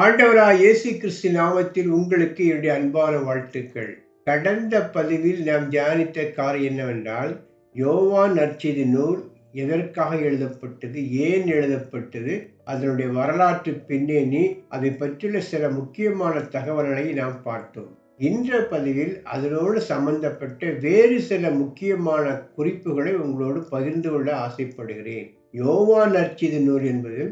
ஆண்டவராய் இயேசு கிறிஸ்து நாமத்தில் உங்களுக்கு என்னுடைய அன்பான வாழ்த்துக்கள். கடந்த பதிவில் நாம் தியானித்த காரியம் என்னவென்றால் யோவான் நற்செய்தி நூல் எதற்காக எழுதப்பட்டது ஏன் எழுதப்பட்டது அதனுடைய வரலாற்று பின்னணி அதை பற்றியுள்ள சில முக்கியமான தகவல்களை நாம் பார்த்தோம். இன்ற பதிவில் அதனோடு சம்பந்தப்பட்ட வேறு சில முக்கியமான குறிப்புகளை உங்களோடு பகிர்ந்து கொள்ள ஆசைப்படுகிறேன். யோவான் நற்செய்தி நூல் என்பது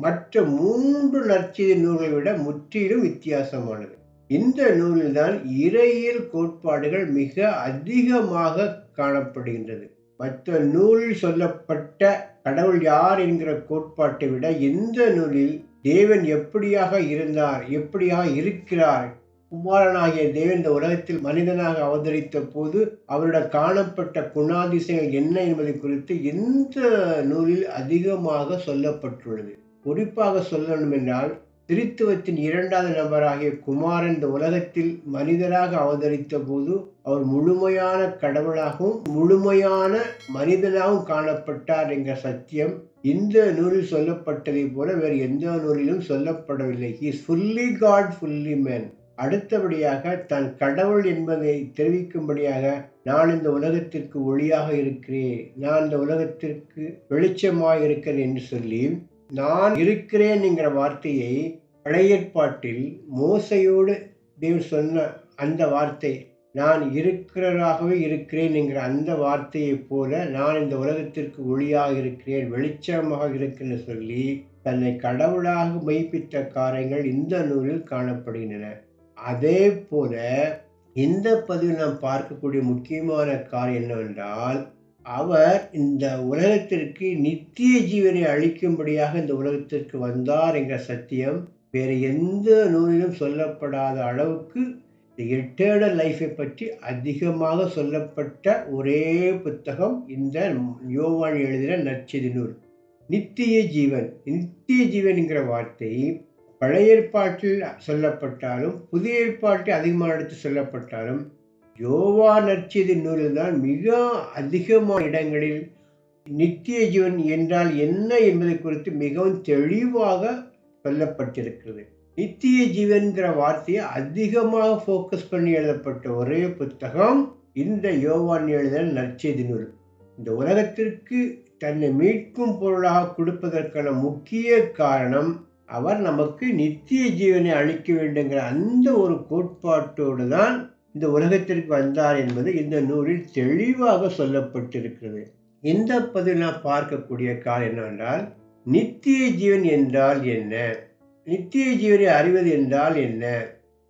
மற்ற மூன்று நற்செய்தி நூல்களை விட முற்றிலும் வித்தியாசமானது. இந்த நூலில்தான் இறையியல் கோட்பாடுகள் மிக அதிகமாக காணப்படுகின்றது. மற்ற நூலில் சொல்லப்பட்ட கடவுள் யார் என்கிற கோட்பாட்டை விட இந்த நூலில் தேவன் எப்படியாக இருந்தார் எப்படியாக இருக்கிறார் குமாரனாகிய தேவன் இந்த உலகத்தில் மனிதனாக அவதரித்த போது அவரிடம் காணப்பட்ட குணாதிசயங்கள் என்ன என்பதை குறித்து இந்த நூலில் அதிகமாக சொல்லப்பட்டுள்ளது. குறிப்பாக சொல்லணும் என்றால் திருத்துவத்தின் இரண்டாவது நபராகிய குமாரன் இந்த உலகத்தில் மனிதராக அவதரித்த போது அவர் முழுமையான கடவுளாகவும் முழுமையான மனிதனாகவும் காணப்பட்டார் என்ற சத்தியம் இந்த நூலில் சொல்லப்பட்டதை போல வேறு எந்த நூலிலும் சொல்லப்படவில்லை. Is fully God fully man அடுத்தபடியாக தன் கடவுள் என்பதை தெரிவிக்கும்படியாக நான் இந்த உலகத்திற்கு ஒளியாக இருக்கிறேன் நான் இந்த உலகத்திற்கு வெளிச்சமாக இருக்கிறேன் என்று சொல்லி நான் இருக்கிறேன் என்கிற வார்த்தையை பழையற்பாட்டில் மோசையோடு தேவன் சொன்ன அந்த வார்த்தை நான் இருக்கிறதாகவே இருக்கிறேன் என்கிற அந்த வார்த்தையைப் போல நான் இந்த உலகத்திற்கு ஒளியாக இருக்கிறேன் வெளிச்சமாக இருக்கிறேன் சொல்லி தன்னை கடவுளாக மெய்ப்பித்த காரியங்கள் இந்த நூலில் காணப்படுகின்றன. அதே போல இந்த பதிவில் நாம் பார்க்கக்கூடிய முக்கியமான காரியம் என்னவென்றால் அவர் இந்த உலகத்திற்கு நித்திய ஜீவனை அளிக்கும்படியாக இந்த உலகத்திற்கு வந்தார் என்ற சத்தியம் வேறு எந்த நூலிலும் சொல்லப்படாத அளவுக்கு இந்த எட்டர்னல் லைஃப்பை பற்றி அதிகமாக சொல்லப்பட்ட ஒரே புத்தகம் இந்த யோவான் எழுதின நச்சதி நூல். நித்திய ஜீவன் நித்திய ஜீவன்கிற வார்த்தை பழைய ஏற்பாட்டில் சொல்லப்பட்டாலும் புதிய ஏற்பாட்டில் அதிகமாக எடுத்து சொல்லப்பட்டாலும் யோவா நற்செய்தி நூலில் தான் மிக அதிகமான இடங்களில் நித்திய ஜீவன் என்றால் என்ன என்பதை குறித்து மிகவும் தெளிவாக சொல்லப்பட்டிருக்கிறது. நித்திய ஜீவன்கிற வார்த்தையை அதிகமாக ஃபோக்கஸ் பண்ணி எழுதப்பட்ட ஒரே புத்தகம் இந்த யோவான் எழுதல் நற்செய்தி நூல். இந்த உலகத்திற்கு தன்னை மீட்கும் பொருளாக கொடுப்பதற்கான முக்கிய காரணம் அவர் நமக்கு நித்திய ஜீவனை அளிக்க வேண்டுங்கிற அந்த ஒரு கோட்பாட்டோடு தான் இந்த உலகத்திற்கு வந்தார் என்பது இந்த நூலில் தெளிவாக சொல்லப்பட்டிருக்கிறது. இந்த பதில் நாம் பார்க்கக்கூடிய கால் என்னவென்றால் நித்திய ஜீவன் என்றால் என்ன? நித்திய ஜீவனை அறிவது என்றால் என்ன?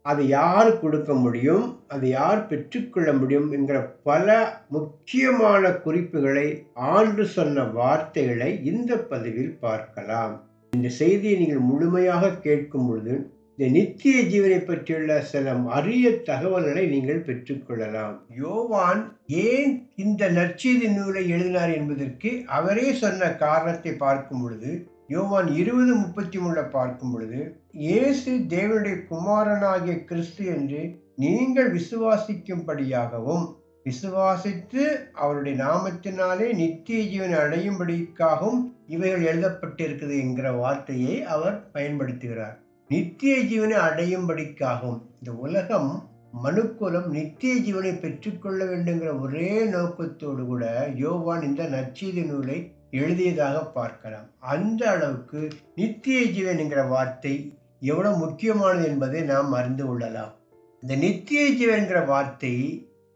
அதை யார் கொடுக்க முடியும்? அதை யார் பெற்றுக்கொள்ள முடியும்? என்கிற பல முக்கியமான குறிப்புகளை ஆண்டு சொன்ன வார்த்தைகளை இந்த பதிவில் பார்க்கலாம். இந்த செய்தியை நீங்கள் முழுமையாக கேட்கும் பொழுது இந்த நித்திய ஜீவனை பற்றியுள்ள சில அரிய தகவல்களை நீங்கள் பெற்றுக்கொள்ளலாம். யோவான் ஏன் இந்த நற்செய்தி நூலை எழுதினார் என்பதற்கு அவரே சொன்ன காரணத்தை பார்க்கும் பொழுது யோவான் இருபது முப்பத்தி மூணுல பார்க்கும் பொழுது இயேசு தேவனுடைய குமாரனாகிய கிறிஸ்து என்று நீங்கள் விசுவாசிக்கும்படியாகவும் விசுவாசித்து அவருடைய நாமத்தினாலே நித்திய ஜீவன் அடையும்படிக்காகவும் இவைகள் எழுதப்பட்டிருக்குது என்கிற வார்த்தையை அவர் பயன்படுத்துகிறார். நித்திய ஜீவனை அடையும்படிக்காகும் இந்த உலகம் மனுக்குலம் நித்திய ஜீவனை பெற்றுக்கொள்ள வேண்டுங்கிற ஒரே நோக்கத்தோடு கூட யோவான் இந்த நச்சீதி நூலை எழுதியதாக பார்க்கலாம். அந்த அளவுக்கு நித்திய ஜீவன் என்கிற வார்த்தை எவ்வளவு முக்கியமானது என்பதை நாம் அறிந்து கொள்ளலாம். இந்த நித்திய ஜீவன்கிற வார்த்தை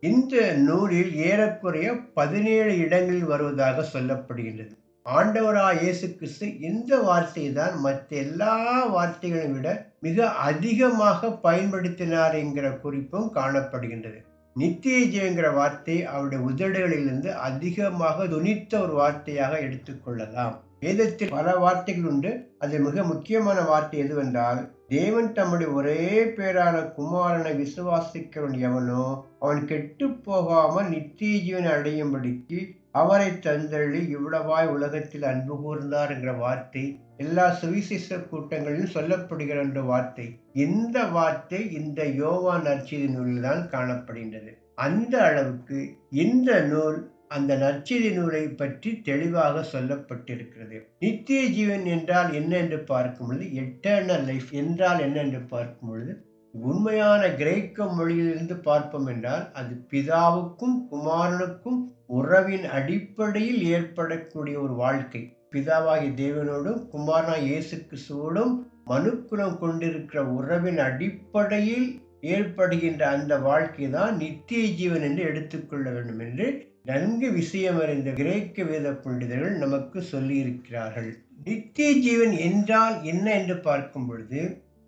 இந்த நூலில் ஏறக்குறைய பதினேழு இடங்களில் வருவதாக சொல்லப்படுகின்றது. ஆண்டவராக இயேசு கிறிஸ்து இந்த வார்த்தையை தான் மற்ற எல்லா வார்த்தைகளையும் விட மிக அதிகமாக பயன்படுத்தினார் என்கிற குறிப்பும் காணப்படுகின்றது. நித்திய ஜெயங்கிற வார்த்தை அவருடைய உதடுகளிலிருந்து அதிகமாக துணித்த ஒரு வார்த்தையாக எடுத்துக்கொள்ளலாம் வேதத்தில் பல வார்த்தைகள் உண்டு. அதில் மிக முக்கியமான வார்த்தை எதுவென்றால் தேவன் தம்முடைய ஒரே பேரான குமாரனை விசுவாசிக்கிறவன் எவனோ அவன் கெட்டு போகாமல் நித்திய ஜீவனை அடையும்படிக்கு அவரை தந்தள்ளி இவ்வளவாய் உலகத்தில் அன்பு கூர்ந்தார் என்ற வார்த்தை எல்லா சுவிசேஷ கூட்டங்களிலும் சொல்லப்படுகிற என்ற வார்த்தை இந்த வார்த்தை இந்த யோவா நற்செய்தி நூலில் தான் காணப்படுகின்றது. அந்த அளவுக்கு இந்த நூல் அந்த நற்செய்தி நூலை பற்றி தெளிவாக சொல்லப்பட்டிருக்கிறது. நித்திய ஜீவன் என்றால் என்ன என்று பார்க்கும் பொழுது எட்டர்னல் லைஃப் என்றால் என்ன என்று பார்க்கும் பொழுது உண்மையான கிரேக்க மொழியிலிருந்து பார்ப்போம் என்றால் அது பிதாவுக்கும் குமாரனுக்கும் உறவின் அடிப்படையில் ஏற்படக்கூடிய ஒரு வாழ்க்கை. பிதாவாகிய தேவனோடும் குமாரனாய் இயேசு கிறிஸ்துவோடும் மனுக்குலம் கொண்டிருக்கிற உறவின் அடிப்படையில் ஏற்படுகின்ற அந்த வாழ்க்கை தான் நித்திய ஜீவன் என்று எடுத்துக்கொள்ள வேண்டும் என்று நன்கு விஷயமறிந்த கிரேக்க வேத பண்டிதர்கள் நமக்கு சொல்லியிருக்கிறார்கள். நித்திய ஜீவன் என்றால் என்ன என்று பார்க்கும் பொழுது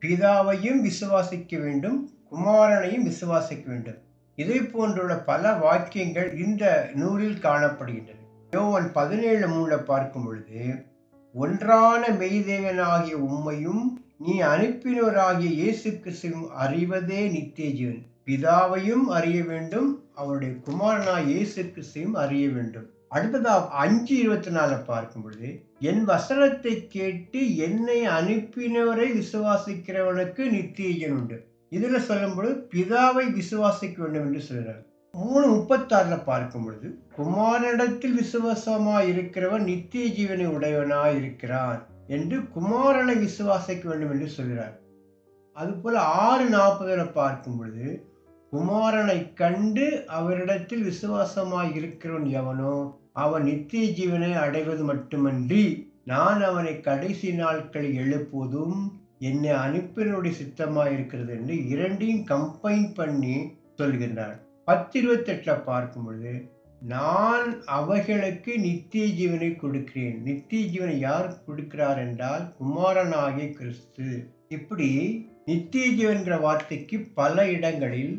பிதாவையும் விசுவாசிக்க வேண்டும் குமாரனையும் விசுவாசிக்க வேண்டும். இதை போன்றுள்ள பல வாக்கியங்கள் இந்த நூலில் காணப்படுகின்றன. யோவன் பதினேழு மூல பார்க்கும் பொழுது ஒன்றான மெய்தேவனாகிய உம்மையும் நீ அனுப்பினவராகிய இயேசு கிறிஸ்துவும் அறிவதே நித்திய ஜீவன். பிதாவையும் அறிய வேண்டும் அவருடைய குமாரனாய் இயேசு கிறிஸ்துவையும் அறிய வேண்டும். அடுத்ததாக அஞ்சு இருபத்தி நாலு பார்க்கும் பொழுது என் வசனத்தை கேட்டு என்னை அனுப்பினவரை விசுவாசிக்கிறவனுக்கு நித்திய உண்டு. இதில் சொல்லும் பொழுது பிதாவை விசுவாசிக்க வேண்டும் என்று சொல்கிறார். மூணு முப்பத்தாறில் பார்க்கும் பொழுது குமாரனிடத்தில் விசுவாசமாக இருக்கிறவன் நித்திய ஜீவனை உடையவனாய் இருக்கிறான் என்று குமாரனை விசுவாசிக்க வேண்டும் என்று சொல்கிறார். அதுபோல் ஆறு நாற்பதில் பார்க்கும் பொழுது குமாரனை கண்டு அவரிடத்தில் விசுவாசமாய் இருக்கிறவன் எவனோ அவன் நித்திய ஜீவனை அடைவது மட்டுமன்றி நான் அவனை கடைசி நாட்களில் எழுப்புவதும் என்னை அனுப்பினுடைய சித்தமாக இருக்கிறது என்று இரண்டையும் கம்பைன் பண்ணி சொல்கின்றார். பத்து இருபத்தெட்டில் பார்க்கும் பொழுது நான் அவைகளுக்கு நித்திய ஜீவனை கொடுக்கிறேன். நித்திய ஜீவனை யார் கொடுக்கிறார் என்றால் குமாரனாகிய கிறிஸ்து. இப்படி நித்திய ஜீவன்கிற வார்த்தைக்கு பல இடங்களில்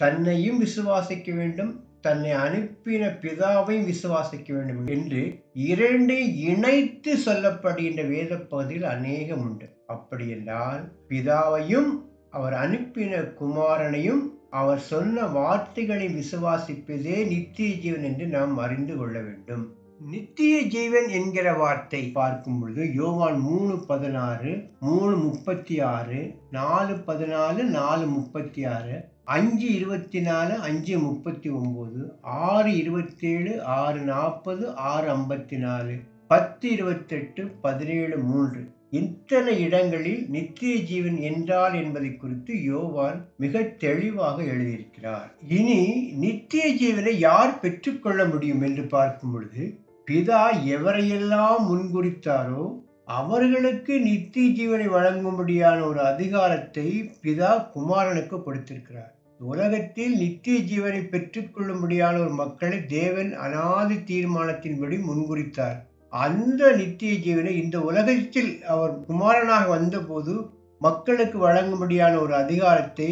தன்னையும் விசுவாசிக்க வேண்டும் தன்னை அனுப்பின பிதாவையும் விசுவாசிக்க வேண்டும் என்று இரண்டை இணைத்து சொல்லப்படுகின்ற வேத பகுதியில் அநேகம் உண்டு. அப்படி என்றால் பிதாவையும் அவர் அனுப்பின குமாரனையும் அவர் சொன்ன வார்த்தைகளை விசுவாசிப்பதே நித்திய ஜீவன் என்று நாம் அறிந்து கொள்ள வேண்டும். நித்திய ஜீவன் என்கிற வார்த்தை பார்க்கும் பொழுது யோவான் மூணு பதினாறு மூணு முப்பத்தி ஆறு நாலு பதினாலு நாலு முப்பத்தி ஆறு அஞ்சு இருபத்தி நாலு அஞ்சு முப்பத்தி ஒம்பது ஆறு இருபத்தேழு ஆறு நாற்பது ஆறு ஐம்பத்தி நாலு பத்து இருபத்தெட்டு பதினேழு மூன்று. இத்தனை இடங்களில் நித்திய ஜீவன் என்றால் என்பதை குறித்து யோவான் மிக தெளிவாக எழுதியிருக்கிறார். இனி நித்திய ஜீவனை யார் பெற்றுக்கொள்ள முடியும் என்று பார்க்கும் பொழுது பிதா எவரையெல்லாம் முன்குறித்தாரோ அவர்களுக்கு நித்திய ஜீவனை வழங்கும்படியான ஒரு அதிகாரத்தை பிதா குமாரனுக்கு கொடுத்திருக்கிறார். உலகத்தில் நித்திய ஜீவனை பெற்றுக்கொள்ளும்படியான ஒரு மக்களை தேவன் அனாதி தீர்மானத்தின்படி முன்குறித்தார். அந்த நித்திய ஜீவனை இந்த உலகத்தில் அவர் குமாரனாக வந்தபோது மக்களுக்கு வழங்கும்படியான ஒரு அதிகாரத்தை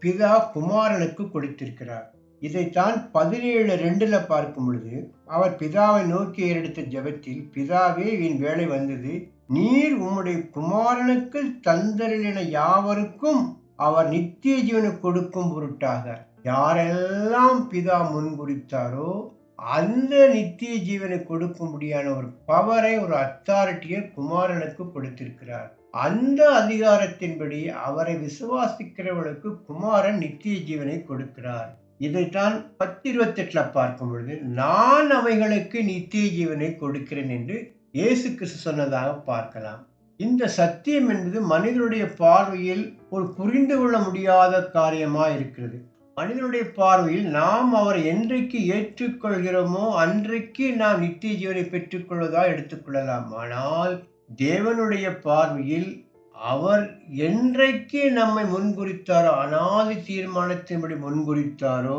பிதா குமாரனுக்கு கொடுத்திருக்கிறார். இதைத்தான் பதினேழு ரெண்டுல பார்க்கும் பொழுது அவர் பிதாவை நோக்கி ஏறெடுத்த ஜபத்தில் பிதாவே என் வேலை வந்தது. நீர் உம்முடைய குமாரனுக்கு தந்தரின யாவருக்கும் அவர் நித்திய ஜீவனை கொடுக்கும் பொருட்டாக. யாரெல்லாம் பிதா முன்குறித்தாரோ அந்த நித்திய ஜீவனை கொடுக்கும்படியான ஒரு பவரை ஒரு அத்தாரிட்டியை குமாரனுக்கு கொடுத்திருக்கிறார். அந்த அதிகாரத்தின்படி அவரை விசுவாசிக்கிறவனுக்கு குமாரன் நித்திய ஜீவனை கொடுக்கிறார். இதைத்தான் பத்து இருபத்தெட்டில் பார்க்கும் பொழுது நான் அவைகளுக்கு நித்திய ஜீவனை கொடுக்கிறேன் என்று இயேசு கிறிஸ்து சொன்னதாக பார்க்கலாம். இந்த சத்தியம் என்பது மனிதனுடைய பார்வையில் ஒரு புரிந்து கொள்ள முடியாத காரியமாக இருக்கிறது. மனிதனுடைய பார்வையில் நாம் அவரை என்றைக்கு ஏற்றுக்கொள்கிறோமோ அன்றைக்கு நாம் நித்திய ஜீவனை பெற்றுக்கொள்வதாக எடுத்துக்கொள்ளலாம் ஆனால் தேவனுடைய பார்வையில் அவர் என்றைக்கு நம்மை முன்குறித்தாரோ அனாதி தீர்மானத்தின்படி முன்குறித்தாரோ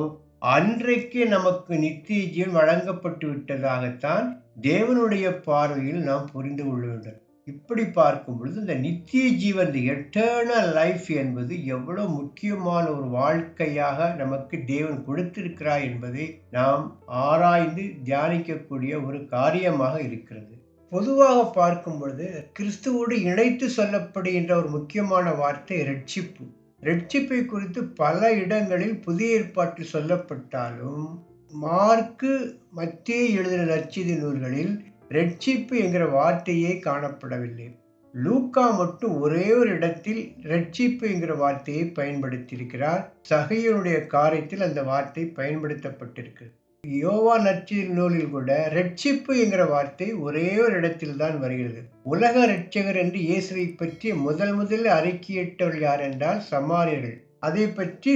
அன்றைக்கு நமக்கு நித்திய ஜீவன் வழங்கப்பட்டு விட்டதாகத்தான் தேவனுடைய பார்வையில் நாம் புரிந்து கொள்ள வேண்டும். இப்படி பார்க்கும் பொழுது இந்த நித்திய ஜீவன் இந்த எட்டர்னல் லைஃப் என்பது எவ்வளவு முக்கியமான ஒரு வாழ்க்கையாக நமக்கு தேவன் கொடுத்திருக்கிறார் என்பதை நாம் ஆராய்ந்து தியானிக்கக்கூடிய ஒரு காரியமாக இருக்கிறது. பொதுவாக பார்க்கும் பொழுது கிறிஸ்துவோடு இணைத்து சொல்லப்படுகின்ற ஒரு முக்கியமான வார்த்தை ரட்சிப்பு ரட்சிப்பை குறித்து பல இடங்களில் புதிய ஏற்பாட்டில் சொல்லப்பட்டாலும் மார்க்கு மத்திய எழுதின நற்செய்தி நூல்களில் ரட்சிப்பு என்கிற வார்த்தையே காணப்படவில்லை. லூக்கா மட்டும் ஒரே ஒரு இடத்தில் ரட்சிப்பு என்கிற வார்த்தையை பயன்படுத்தியிருக்கிறார். சகையனுடைய காரியத்தில் அந்த வார்த்தை பயன்படுத்தப்பட்டிருக்கு. யோவா நற்செய்தி நூலில் கூட ரட்சிப்பு என்கிற வார்த்தை ஒரே ஒரு இடத்தில் தான் வருகிறது. உலக ரட்சகர் என்று இயேசுவை பற்றி முதல் முதலில் அறிக்கையிட்டவர்கள் யார் என்றால் சமாரியர்கள். அதை பற்றி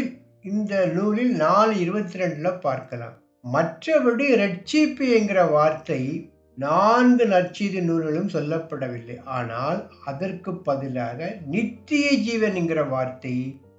இந்த நூலில் நாலு இருபத்தி ரெண்டுல பார்க்கலாம். மற்றபடி ரட்சிப்பு என்கிற வார்த்தை நான்கு நற்செய்தி நூல்களும் சொல்லப்படவில்லை. ஆனால் அதற்கு பதிலாக நித்திய ஜீவன் என்கிற வார்த்தை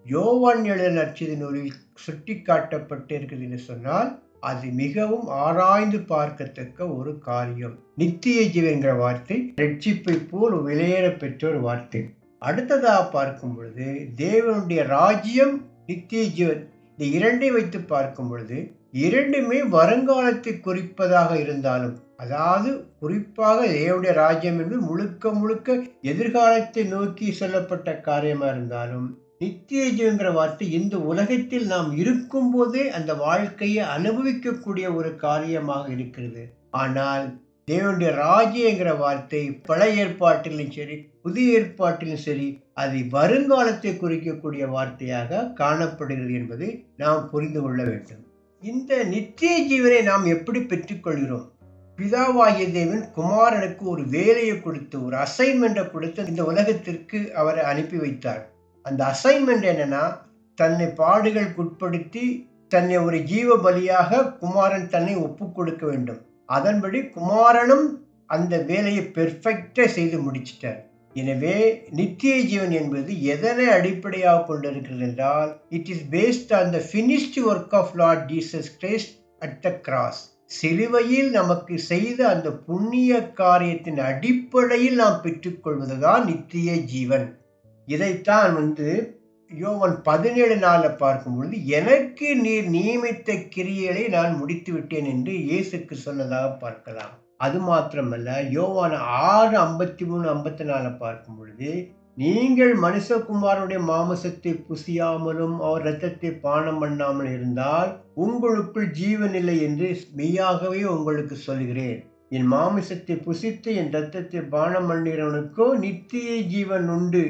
யோவான் எழுத நற்செய்தி நூலில் சுட்டி காட்டப்பட்டிருக்கிறது என்று சொன்னால் அது மிகவும் ஆராய்ந்து பார்க்கத்தக்க ஒரு காரியம். நித்திய ஜீவன்கிற வார்த்தை ரட்சிப்பை போல் விலையேற பெற்ற ஒரு வார்த்தை. அடுத்ததாக பார்க்கும் பொழுது தேவனுடைய ராஜ்யம் நித்திய ஜீவன் இந்த இரண்டை வைத்து பார்க்கும் பொழுது இரண்டுமே வருங்காலத்தை குறிப்பதாக இருந்தாலும் அதாவது குறிப்பாக தேவனுடைய ராஜ்யம் என்று முழுக்க முழுக்க எதிர்காலத்தை நோக்கி சொல்லப்பட்ட காரியமாக இருந்தாலும் நித்தியஜங்கிற வார்த்தை இந்த உலகத்தில் நாம் இருக்கும் போதே அந்த வாழ்க்கையை அனுபவிக்கக்கூடிய ஒரு காரியமாக இருக்கிறது. ஆனால் தேவனுடைய ராஜ்யங்கிற வார்த்தை பழைய ஏற்பாட்டிலும் சரி புதிய ஏற்பாட்டிலும் சரி அது வருங்காலத்தை குறிக்கக்கூடிய வார்த்தையாக காணப்படுகிறது என்பதை நாம் புரிந்து கொள்ள வேண்டும். இந்த நித்திய ஜீவனை நாம் எப்படி பெற்றுக்கொள்கிறோம்? பிதாவாகிய தேவன் குமாரனுக்கு ஒரு வேலையை கொடுத்து ஒரு அசைன்மெண்ட்டை கொடுத்து இந்த உலகத்திற்கு அவரை அனுப்பி வைத்தார். அந்த அசைன்மெண்ட் என்னன்னா தன்னை பாடுகளுக்கு உட்படுத்தி தன்னை ஒரு ஜீவ பலியாக குமாரன் தன்னை ஒப்பு கொடுக்க வேண்டும். அதன்படி குமாரனும் அந்த வேலையை பெர்ஃபெக்டாக செய்து முடிச்சிட்டார். எனவே நித்திய ஜீவன் என்பது எதனை அடிப்படையாக கொண்டிருக்கிறது என்றால் it is based on the finished work of Lord Jesus Christ at the cross சிலுவையில் நமக்கு செய்த அந்த புண்ணிய காரியத்தின் அடிப்படையில் நாம் பெற்றுக்கொள்வதுதான் நித்திய ஜீவன். இதைத்தான் வந்து யோவன் பதினேழு நாளில் பார்க்கும் பொழுது எனக்கு நீர் நியமித்த கிரியைகளை நான் முடித்து விட்டேன் என்று இயேசுக்கு சொன்னதாக பார்க்கலாம். அது மாத்திரமல்ல யோவான் ஆறு ஐம்பத்தி மூணு ஐம்பத்தி நாலு பார்க்கும் பொழுது நீங்கள் மனுஷகுமாரனுடைய மாமசத்தை புசியாமலும் அவர் இரத்தத்தை பானம் பண்ணாமல் இருந்தால் உங்களுக்குள் ஜீவனில்லை என்று மெய்யாகவே உங்களுக்கு சொல்கிறேன். என் மாமிசத்தை புசித்து என் இரத்தத்தை பானம் பண்ணுகிறவனுக்கோ நித்திய ஜீவன் உண்டு.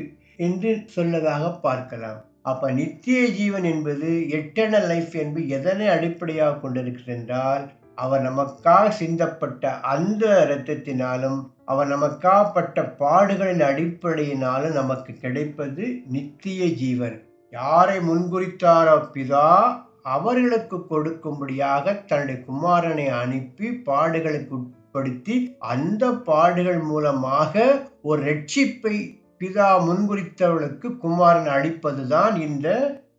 என்று சொல்லதாக பார்க்கலாம். அப்ப நித்திய ஜீவன் என்பது எட்டர்னல் லைஃப் என்பது எதனை அடிப்படையாக கொண்டிருக்கிறது என்றால் அவர் நமக்காக சிந்தப்பட்ட அந்த இரத்தத்தினாலும் அவர் நமக்காகப்பட்ட பாடுகளின் அடிப்படையினாலும் நமக்கு கிடைப்பது நித்திய ஜீவன். யாரை முன்குறித்தாரோ பிதா அவர்களுக்கு கொடுக்கும்படியாக தன்னுடைய குமாரனை அனுப்பி பாடுகளுக்கு உட்படுத்தி அந்த பாடுகள் மூலமாக ஒரு ரட்சிப்பை பிதா முன்குறித்தவளுக்கு குமாரன் அளிப்பதுதான் இந்த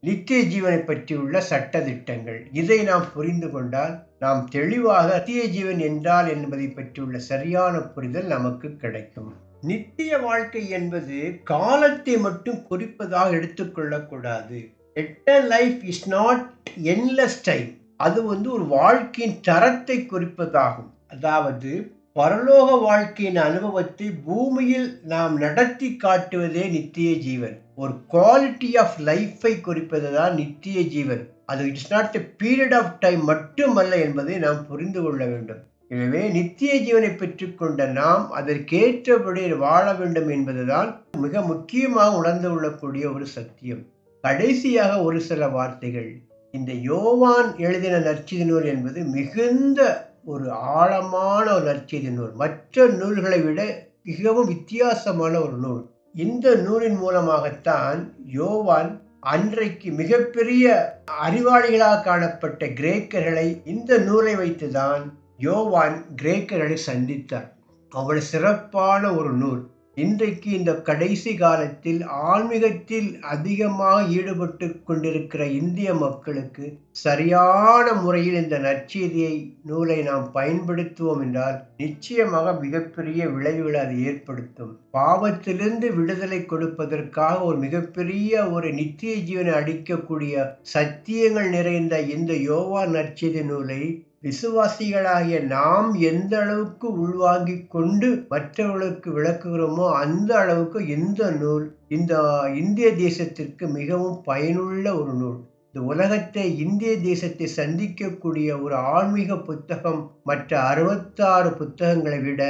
நித்திய ஜீவனை பற்றியுள்ள சட்ட திட்டங்கள் இதை நாம் புரிந்து கொண்டால் நாம் தெளிவாக நித்திய ஜீவன் என்றால் என்பதை பற்றியுள்ள சரியான புரிதல் நமக்கு கிடைக்கும். நித்திய வாழ்க்கை என்பது காலத்தை மட்டும் குறிப்பதாக எடுத்துக்கொள்ளக்கூடாது eternal life is not endless time அது வந்து ஒரு வாழ்க்கையின் தரத்தை குறிப்பதாகும். அதாவது பரலோக வாழ்க்கையின் அனுபவத்தை பூமியில் நாம் நடத்தி காட்டுவதே நித்திய ஜீவன். ஒரு குவாலிட்டி ஆஃப் லைஃபை குறிப்பது தான் நித்திய ஜீவன். அது it's not the period of time மட்டுமல்ல என்பதை நாம் புரிந்து கொள்ள வேண்டும். எனவே நித்திய ஜீவனை பெற்றுக்கொண்ட நாம் அதற்கேற்றபடி வாழ வேண்டும் என்பதுதான் மிக முக்கியமாக உணர்ந்து கொள்ளக்கூடிய ஒரு சத்தியம். கடைசியாக ஒரு சில வார்த்தைகள். இந்த யோவான் எழுதின நற்செய்தி நூல் என்பது மிகுந்த ஒரு ஆழமான ஒரு நற்செய்தி நூல். மற்ற நூல்களை விட மிகவும் வித்தியாசமான ஒரு நூல். இந்த நூலின் மூலமாகத்தான் யோவான் அன்றைக்கு மிகப்பெரிய அறிவாளிகளாக காணப்பட்ட கிரேக்கர்களை இந்த நூலை வைத்துதான் யோவான் கிரேக்கர்களை சந்தித்தார். அவ்வளவு சிறப்பான ஒரு நூல். இன்றைக்கு இந்த கடைசி காலத்தில் ஆன்மீகத்தில் அதிகமாக ஈடுபட்டு கொண்டிருக்கிற இந்திய மக்களுக்கு சரியான முறையில் இந்த நற்செய்தியை நூலை நாம் பயன்படுத்துவோம் என்றால் நிச்சயமாக மிகப்பெரிய விளைவுகளை அது ஏற்படுத்தும். பாவத்திலிருந்து விடுதலை கொடுப்பதற்காக ஒரு மிகப்பெரிய ஒரு நித்திய ஜீவனை அடிக்கக்கூடிய சத்தியங்கள் நிறைந்த இந்த யோவா நற்செய்தி நூலை விசுவாசிகளாகிய நாம் எந்த அளவுக்கு உள்வாங்கிக் கொண்டு மற்றவர்களுக்கு விளக்குகிறோமோ அந்த அளவுக்கு இந்த நூல் இந்த இந்திய தேசத்திற்கு மிகவும் பயனுள்ள ஒரு நூல். இந்த உலகத்தை இந்திய தேசத்தை சந்திக்கக்கூடிய ஒரு ஆன்மீக புத்தகம் மற்ற அறுபத்தாறு புத்தகங்களை விட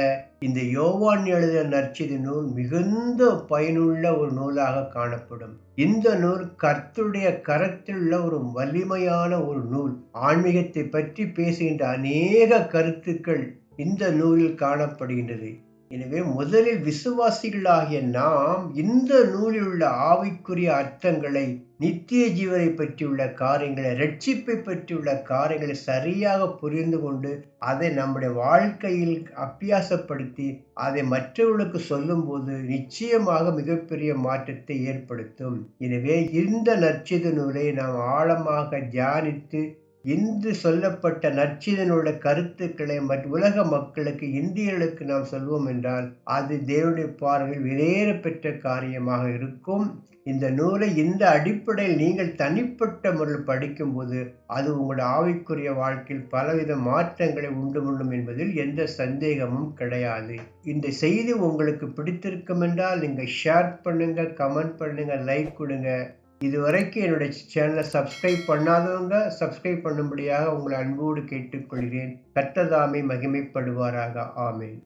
இந்த யோவான் எழுத நற்செய்தி நூல் மிகுந்த பயனுள்ள ஒரு நூலாக காணப்படும். இந்த நூல் கர்த்துடைய கரத்தில் உள்ள ஒரு வலிமையான ஒரு நூல். ஆன்மீகத்தை பற்றி பேசுகின்ற அநேக கருத்துக்கள் இந்த நூலில் காணப்படுகின்றது. எனவே முதலில் விசுவாசிகளாகிய நாம் இந்த நூலில் உள்ள ஆவிக்குரிய அர்த்தங்களை நித்திய ஜீவனை பற்றியுள்ள காரியங்களை ரட்சிப்பை பற்றியுள்ள காரியங்களை சரியாக புரிந்து கொண்டு அதை நம்முடைய வாழ்க்கையில் அபியாசப்படுத்தி அதை மற்றவர்களுக்கு சொல்லும்போது நிச்சயமாக மிகப்பெரிய மாற்றத்தை ஏற்படுத்தும். எனவே இந்த நற்சித நூலை நாம் ஆழமாக தியானித்து இன்று சொல்லப்பட்ட நற்சிதனுடைய கருத்துக்களை மற்ற உலக மக்களுக்கு இந்தியர்களுக்கு நாம் சொல்வோம் என்றால் அது தேவனுடைய பார்வையில் வெளியேற பெற்ற காரியமாக இருக்கும். இந்த நூலை இந்த அடிப்படையில் நீங்கள் தனிப்பட்ட முறையில் படிக்கும்போது அது உங்களுடைய ஆவிக்குரிய வாழ்க்கையில் பலவித மாற்றங்களை உண்டு பண்ணும் என்பதில் எந்த சந்தேகமும் கிடையாது. இந்த செய்தி உங்களுக்கு பிடித்திருக்கும் என்றால் நீங்கள் ஷேர் பண்ணுங்க கமெண்ட் பண்ணுங்க லைக் கொடுங்க. இதுவரைக்கும் என்னுடைய சேனலை சப்ஸ்கிரைப் பண்ணாதவங்க சப்ஸ்கிரைப் பண்ணும்படியாக உங்களை அன்போடு கேட்டுக்கொள்கிறேன். கட்டதாமை மகிமைப்படுவாராக. ஆமேன்.